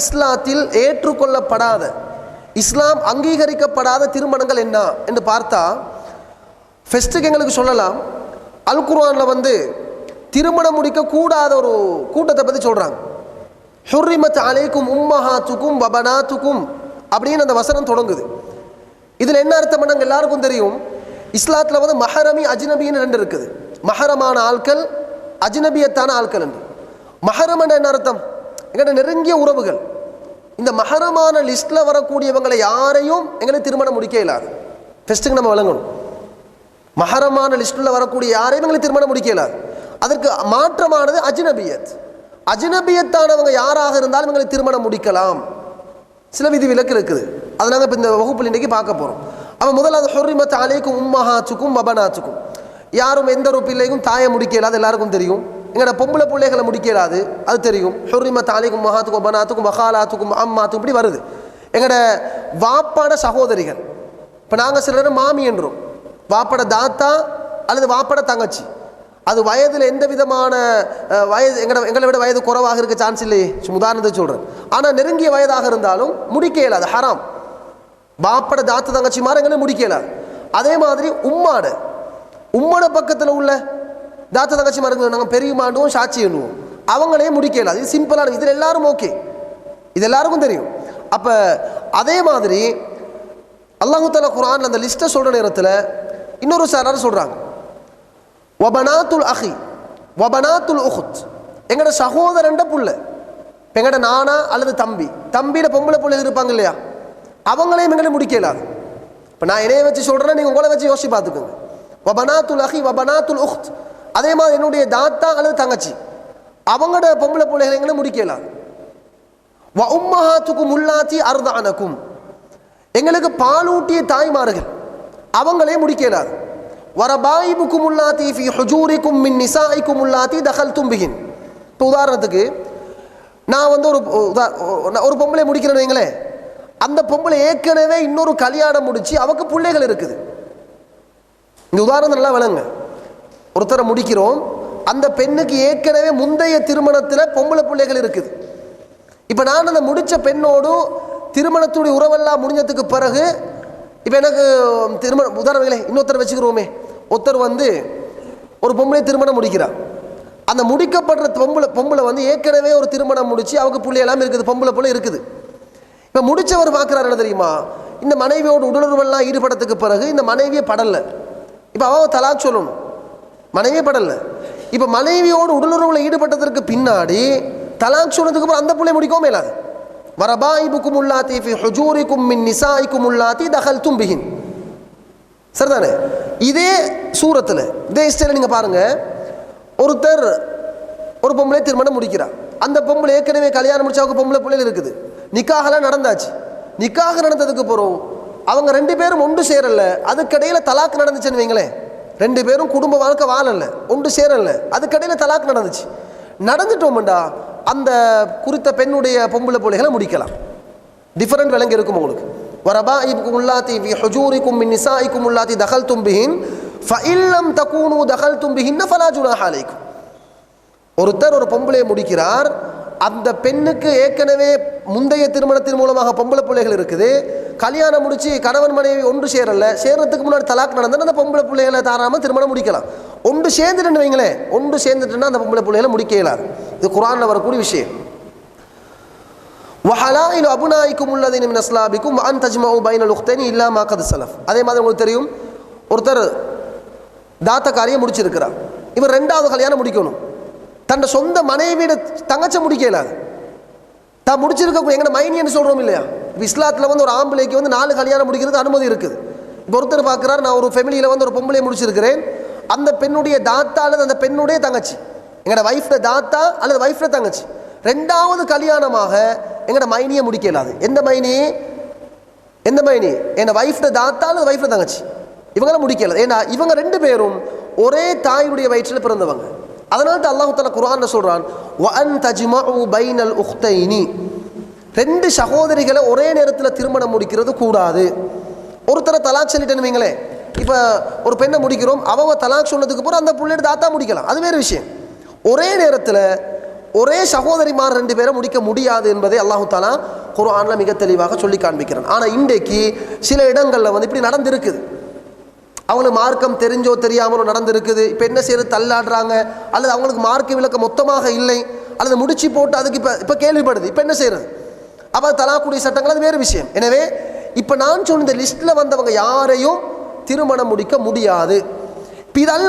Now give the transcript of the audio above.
இஸ்லாத்தில் ஏற்றுக்கொள்ளப்படாத இஸ்லாம் அங்கீகரிக்கப்படாத திருமணங்கள் என்ன என்று பார்த்தா ஃபெஸ்ட்டுக்கு எங்களுக்கு சொல்லலாம். அல் குர்ஆனில் வந்து திருமணம் முடிக்கக்கூடாத ஒரு கூட்டத்தை பற்றி சொல்கிறாங்க ஹுர்ரிமத் அலைக்கும் உம்மஹாத்துக்கும் பபனாத்துக்கும் அப்படின்னு அந்த வசனம் தொடங்குது. இதில் என்ன அர்த்தம் நாங்கள் எல்லாருக்கும் தெரியும். இஸ்லாத்தில் வந்து மஹரமி அஜ்னபின்னு ரெண்டு இருக்குது. மஹரமான ஆட்கள் அஜ்னபியத்தான ஆட்கள் என்று. மஹரம் என்ன அர்த்தம்? எங்கள்கிட்ட நெருங்கிய உறவுகள். இந்த மகரமான லிஸ்ட்டில் வரக்கூடியவங்களை யாரையும் எங்களுக்கு திருமணம் முடிக்க இயலாது ஃபெஸ்ட்டுக்கு நம்ம வழங்கணும் மகரமான லிஸ்ட்டில் வரக்கூடிய யாரையும் எங்களுக்கு திருமணம் முடிக்க இயலாது அதற்கு மாற்றமானது அஜ்னபியத். அஜ்னபியத்தானவங்க யாராக இருந்தாலும் எங்களுக்கு திருமணம் முடிக்கலாம். சில விதி விலக்கு இருக்குது. அதை நாங்கள் இப்போ இந்த வகுப்பில் இன்றைக்கி பார்க்க போகிறோம் அவன் முதலாவது ஹொர்ரிமத் அலைக்கும் உம்மஹாச்சுக்கும் பபனாச்சுக்கும் யாரும் எந்த ஒரு பிள்ளைக்கும் தாயை முடிக்க இயலாது எல்லாருக்கும் தெரியும். எங்களோட பொம்பளை பிள்ளைகளை முடிக்கிறாது அது தெரியும். ஹுரிம தாலிக்கும் மகாத்துக்கும் பனாத்துக்கும் மஹாலாத்துக்கும் அம்மாத்துக்கும் இப்படி வருது. எங்களோட வாப்பாட சகோதரிகள் இப்போ நாங்கள் சில நேரம் மாமி என்றோம். வாப்பட தாத்தா அல்லது வாப்பட தங்கச்சி. அது வயதில் எந்த விதமான வயது எங்களை எங்களை விட வயது குறைவாக இருக்க சான்ஸ் இல்லையே. உதாரணத்தை சொல்கிறேன் ஆனால் நெருங்கிய வயதாக இருந்தாலும் முடிக்க இயலாது. ஹராம். வாப்பட தாத்த தங்கச்சி மாதிரி எங்களை முடிக்க இயலாது. அதே மாதிரி உம்மாடு. உம்மோட பக்கத்தில் உள்ள தாத்த தங்கச்சி மாதிரி நாங்கள் பெரியமாண்டுவோம் சாட்சி எண்ணுவோம். அவங்களையும் முடிக்கல. அது இது சிம்பிளான இதில் எல்லாரும் ஓகே இது எல்லாருக்கும் தெரியும். அப்போ அதே மாதிரி அல்லாஹு குரான் அந்த லிஸ்ட்டை சொல்கிற நேரத்தில் இன்னொரு சாரார் சொல்கிறாங்க வபனாத்துல் அஹி வபனாத்துல் உஹுத். எங்களோட சகோதரண்ட புள்ள எங்கட நானா அல்லது தம்பி தம்பியில பொம்பளை பிள்ளைகள் இருப்பாங்க இல்லையா? அவங்களையும் எங்களை முடிக்கலாது இப்போ நான் இணைய வச்சு சொல்கிறேன்னா நீங்கள் உங்களை வச்சு யோசிச்சு பார்த்துக்கோங்க. வபனாத்துல் அஹி வபனாத்துல் உஹ்த். அதே மாதிரி என்னுடைய தாத்தா அல்லது தங்கச்சி அவங்களோட பொம்பளை பிள்ளைகளை எங்களை முடிக்கலாம். வ உம்மஹாத்துக்கும் முல்லாத்தி அருதானக்கும். எங்களுக்கு பாலூட்டிய தாய்மார்கள் அவங்களே முடிக்கலாது வரபாயிபுக்கும் உள்ளாத்தி ஃபி ஹுஜூரிக்கும் மின் நிசாய்க்கும் உள்ளாத்தி தகல் தும்பிகின் இப்போ உதாரணத்துக்கு நான் வந்து ஒரு உதா- நான் ஒரு பொம்பளை முடிக்கிறேன்னு வைங்களேன் அந்த பொம்பளை ஏற்கனவே இன்னொரு கல்யாணம் முடிச்சு அவக்கு பிள்ளைகள் இருக்குது. இந்த உதாரணம் நல்லா விளங்க ஒருத்தரை முடிக்கிறோம் அந்த பெண்ணுக்கு ஏற்கனவே முந்தைய திருமணத்தில் பொம்பளை பிள்ளைகள் இருக்குது. இப்போ நான் அந்த முடித்த பெண்ணோடு திருமணத்துடைய உறவெல்லாம் முடிஞ்சதுக்கு பிறகு இப்போ எனக்கு திருமணம் உதாரணங்களே இன்னொருத்தர் வச்சுக்கிறோமே. ஒருத்தர் வந்து ஒரு பொம்பளை திருமணம் முடிக்கிறார். அந்த முடிக்கப்படுற பொம்பளை பொம்பளை வந்து ஏற்கனவே ஒரு திருமணம் முடித்து அவங்க பிள்ளையெல்லாம் இருக்குது பொம்பளை பிள்ளை இருக்குது. இப்போ முடிச்சவர் பார்க்குறாரு என்ன தெரியுமா? இந்த மனைவியோட உடலுறவெல்லாம் ஈடுபடத்துக்கு பிறகு இந்த மனைவியை படலை. இப்போ அவ தலா சொல்லணும். மனைவியே படலை. இப்போ மனைவியோடு உடலுறவில் ஈடுபட்டதற்கு பின்னாடி தலாக் சொன்னதுக்கு அப்புறம் அந்த பிள்ளை முடிக்கவும் மேலாது வரபாயிபுக்கும் உள்ளாத்தி ஃபி ஹுஜூரிக்கும் மின் நிசாய்க்கும் உள்ளாத்தி தகல் தும்பிகின் சரிதானே? இதே சூரத்தில் இதே ஸ்டைலில் நீங்கள் பாருங்கள் ஒருத்தர் ஒரு பொம்பளை திருமணம் முடிக்கிறார் அந்த பொம்பளை ஏற்கனவே கல்யாணம் முடிச்சவங்க பொம்பளை பிள்ளைகள் இருக்குது. நிக்காகலாம் நடந்தாச்சு. நிக்காக நடந்ததுக்கு போகிறோம் அவங்க ரெண்டு பேரும் ஒன்று சேரல. அதுக்கடையில் தலாக்கு நடந்துச்சுன்னு வைங்களேன். ரெண்டு பேரும் குடும்ப வாழ்க்கை வாழல ஒன்று சேரலை. அதுக்கடையில் தலாக் நடந்துச்சு. நடந்துட்டோம்டா அந்த குறித்த பெண்ணுடைய பொம்பளை பிள்ளைகளை முடிக்கலாம். டிஃப்ரெண்ட் விலங்கு இருக்கும் உங்களுக்கு. வரபாயிக்கும் உள்ளாத்தி ஹஜூரிக்கும் ஹுஜூரிக்கும் மின் நிசாயிக்கும் உள்ளாத்தி தகல் தும்பிஹின் ஃபஇல்லம் தகூனு தகல் தும்பிஹின் ஃபலா ஜுனாஹ அலைக்கும். ஒருத்தர் ஒரு பொம்பளையை முடிக்கிறார். அந்த பெண்ணுக்கு ஏற்கனவே முந்தைய திருமணத்தின் மூலமாக பொம்பளை பிள்ளைகள் இருக்குது. கல்யாணம் முடித்து கணவன் மனைவி ஒன்று சேரல சேர்றதுக்கு முன்னாடி தலாக் நடந்தால் அந்த பொம்பளை பிள்ளைகளை தாராமல் திருமணம் முடிக்கலாம். ஒன்று சேர்ந்துட்டுன்னு வைங்களேன். ஒன்று சேர்ந்துட்டுன்னா அந்த பொம்பளை பிள்ளைகளை முடிக்க இயலாது. இது குரானில் வரக்கூடிய விஷயம். வஹலாயில் அபுநாய்க்கும் உள்ளதின் மின் அஸ்லாபிக்கும் அன் தஜ்மஉ பைனல் உக்தேனி இல்லாம மா சலஃப். அதே மாதிரி உங்களுக்கு தெரியும் ஒருத்தர் தாத்த காரியம் முடிச்சிருக்கிறார். இவர் ரெண்டாவது கல்யாணம் முடிக்கணும். தன்னோட சொந்த மனைவியோட தங்கச்ச முடிக்க இயலாது. தான் முடிச்சிருக்க எங்கட மைனின்னு சொல்கிறோம் இல்லையா? இஸ்லாத்தில் வந்து ஒரு ஆம்பளைக்கு வந்து நாலு கல்யாணம் முடிக்கிறது அனுமதி இருக்குது. இப்போ ஒருத்தர் பார்க்குறாரு நான் ஒரு ஃபெமிலியில் வந்து ஒரு பொம்பளை முடிச்சிருக்கிறேன். அந்த பெண்ணுடைய தாத்தா அல்லது அந்த பெண்ணுடைய தங்கச்சி. எங்களோட வைஃப்ட தாத்தா அல்லது வைஃப்ட தங்கச்சி. ரெண்டாவது கல்யாணமாக எங்களோட மைனியை முடிக்க இயலாது எந்த மைனி? எந்த மைனி? என் வைஃப்ட தாத்தா அல்லது வைஃப்ல தங்கச்சி. இவங்கள முடிக்கல. ஏன்னா இவங்க ரெண்டு பேரும் ஒரே தாயுடைய வயிற்றில் பிறந்தவங்க. அதனால தான் அல்லாஹு தாலா சொல்கிறான் சொல்றான் வஅன் தஜ்மஉ பைனல் உக்தைனி. ரெண்டு சகோதரிகளை ஒரே நேரத்தில் திருமணம் முடிக்கிறது கூடாது. ஒருத்தரை தலாக் சொல்லிட்டேன்னு வைங்களேன் இப்போ ஒரு பெண்ணை முடிக்கிறோம் அவங்க தலாக் சொன்னதுக்கு அப்புறம் அந்த பிள்ளையோட தாத்தா முடிக்கலாம். அது வேறு விஷயம். ஒரே நேரத்தில் ஒரே சகோதரிமார் ரெண்டு பேரை முடிக்க முடியாது என்பதை அல்லாஹு தாலா குர்ஆன்ல மிக தெளிவாக சொல்லி காண்பிக்கிறான். ஆனால் இன்றைக்கு சில இடங்களில் வந்து இப்படி நடந்திருக்குது. அவங்களுக்கு மார்க்கம் தெரிஞ்சோ தெரியாமலோ நடந்திருக்குது. இப்போ என்ன செய்யறது? தள்ளாடுறாங்க. அல்லது அவங்களுக்கு மார்க்க விளக்கம் மொத்தமாக இல்லை. அல்லது முடிச்சு போட்டு அதுக்கு இப்போ இப்போ கேள்விப்படுது. இப்போ என்ன செய்யறது? அப்போ தலாக்குடைய சட்டங்கள் அது வேறு விஷயம். எனவே இப்போ நான் சொன்ன இந்த லிஸ்ட்டில் வந்தவங்க யாரையும் திருமணம் முடிக்க முடியாது. இப்போ இதெல்லாம்